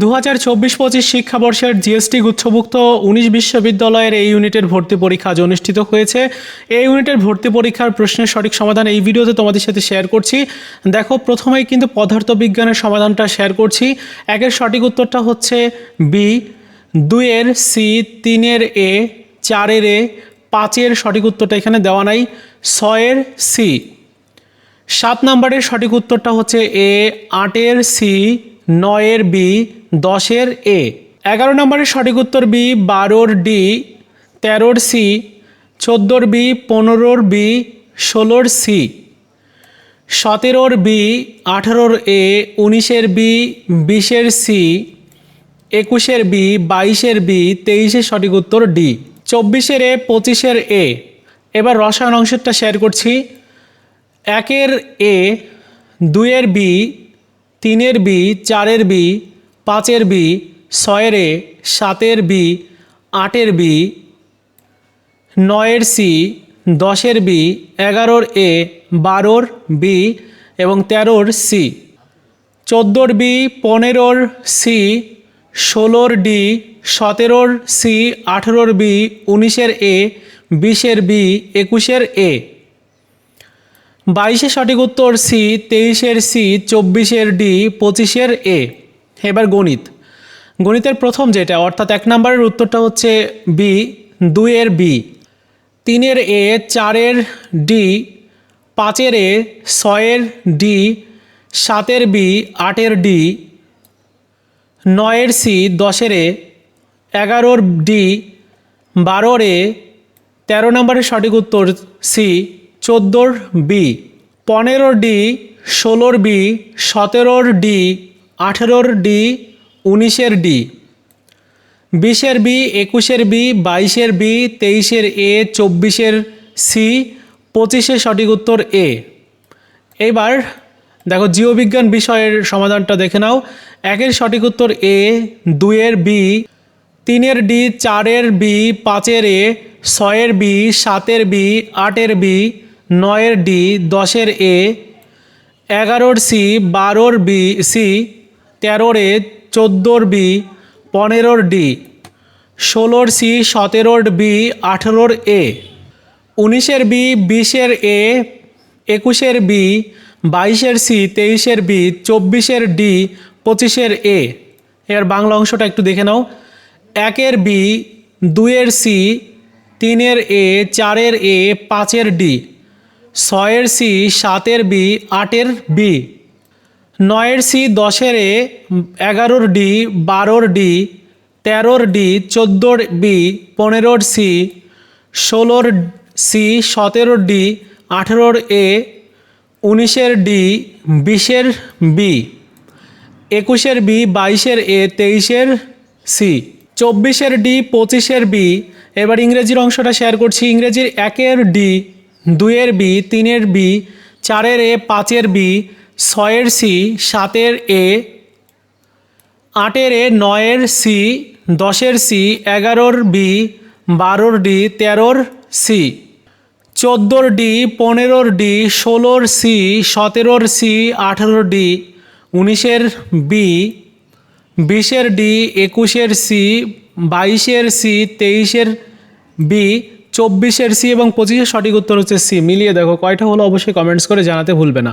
দু হাজার চব্বিশ পঁচিশ শিক্ষাবর্ষের জিএসটি গুচ্ছভুক্ত উনিশ বিশ্ববিদ্যালয়ের এই ইউনিটের ভর্তি পরীক্ষা আজ অনুষ্ঠিত হয়েছে। এই ইউনিটের ভর্তি পরীক্ষার প্রশ্নের সঠিক সমাধান এই ভিডিওতে তোমাদের সাথে শেয়ার করছি। দেখো, প্রথমেই কিন্তু পদার্থবিজ্ঞানের সমাধানটা শেয়ার করছি। একের সঠিক উত্তরটা হচ্ছে বি। দুইয়ের সি, তিনের এ, চারের এ, পাঁচের সঠিক উত্তরটা এখানে দেওয়া নাই। ছয়ের সি। সাত নম্বরের সঠিক উত্তরটা হচ্ছে এ, আটের সি নয়ের বি, দশের এ। এগারো নম্বরের সঠিক উত্তর বি, বারোর ডি, তেরোর সি, চোদ্দোর বি, পনেরোর বি, ষোলোর সি। সতেরোর বি, আঠারোর এ, উনিশের বি, বিশের সি, একুশের বি, বাইশের বি, তেইশের সঠিক উত্তর ডি। চব্বিশের এ, পঁচিশের এ। এবার রসায়ন অংশটা শেয়ার করছি। একের এ, দুইয়ের বি তিনের বি, চারের বি, পাঁচের বি, ছয়ের এ, সাতের বি, আটের বি, নয়ের সি, দশের বি, এগারোর এ, বারোর বি এবং তেরোর সি। চোদ্দোর বি, পনেরোর সি, ষোলোর ডি, সতেরোর সি, আঠেরোর বি, উনিশের এ, বিশের বি, একুশের এ। বাইশে সঠিক উত্তর সি, তেইশের সি, চব্বিশের ডি, পঁচিশের এ। এবার গণিত। গণিতের প্রথম যেটা, অর্থাৎ এক নম্বরের উত্তরটা হচ্ছে বি দুইয়ের বি তিনের এ, চারের ডি পাঁচের এ, ছয়ের ডি সাতের বি আটের ডি নয়ের সি দশের এ, এগারোর ডি বারোর এ। তেরো নম্বরের সঠিক উত্তর সি চোদ্দোর বি পনেরো ডি, ষোলোর বি, সতেরোর ডি, আঠেরোর ডি, উনিশের ডি। বিশের বি, একুশের বি, বাইশের বি, তেইশের এ, চব্বিশের সি, পঁচিশের সঠিক উত্তর এ। এবার দেখো জীববিজ্ঞান বিষয়ের সমাধানটা দেখে নাও। একের সঠিক উত্তর এ, দুইয়ের বি, তিনের ডি, চারের বি, পাঁচের এ, ছয়ের বি, সাতের বি, আটের বি নয়ের ডি, দশের এ, এগারোর সি, বারোর বি, সি, তেরোর এ, চোদ্দোর বি, পনেরোর ডি, ষোলোর সি, সতেরোর বি, আঠেরোর এ, উনিশের বি, বিশের এ, একুশের বি, বাইশের সি, তেইশের বি, চব্বিশের ডি, পঁচিশের এ। এর বাংলা অংশটা একটু দেখে নাও। একের বি, দুইয়ের সি, তিনের এ, চারের এ, পাঁচের ডি। ছয়ের সি, সাতের বি, আটের বি। নয়ের সি, দশের এ, এগারোর ডি, বারোর ডি, তেরোর ডি, চোদ্দোর বি, পনেরোর সি, ষোলোর সি, সতেরোর ডি, আঠেরোর এ, উনিশের ডি, বিশের বি, একুশের বি, বাইশের এ, তেইশের সি, চব্বিশের ডি, পঁচিশের বি। এবার ইংরেজির অংশটা শেয়ার করছি। ইংরেজির একের ডি দুইয়ের বি, তিনের বি, চারের এ, পাঁচের বি, ছয়ের সি, সাতের এ, আটের এ, নয়ের সি, দশের সি, এগারোর বি, বারোর ডি, তেরোর সি, চোদ্দোর ডি, পনেরোর ডি, ষোলোর সি, সতেরোর সি, আঠেরোর ডি, উনিশের বি, বিশের ডি, একুশের সি, বাইশের সি, তেইশের বি চব্বিশের সি এবং পঁচিশের সঠিক উত্তর হচ্ছে সি। মিলিয়ে দেখো, কয়টা হলো অবশ্যই কমেন্টস করে জানাতে ভুলবে না।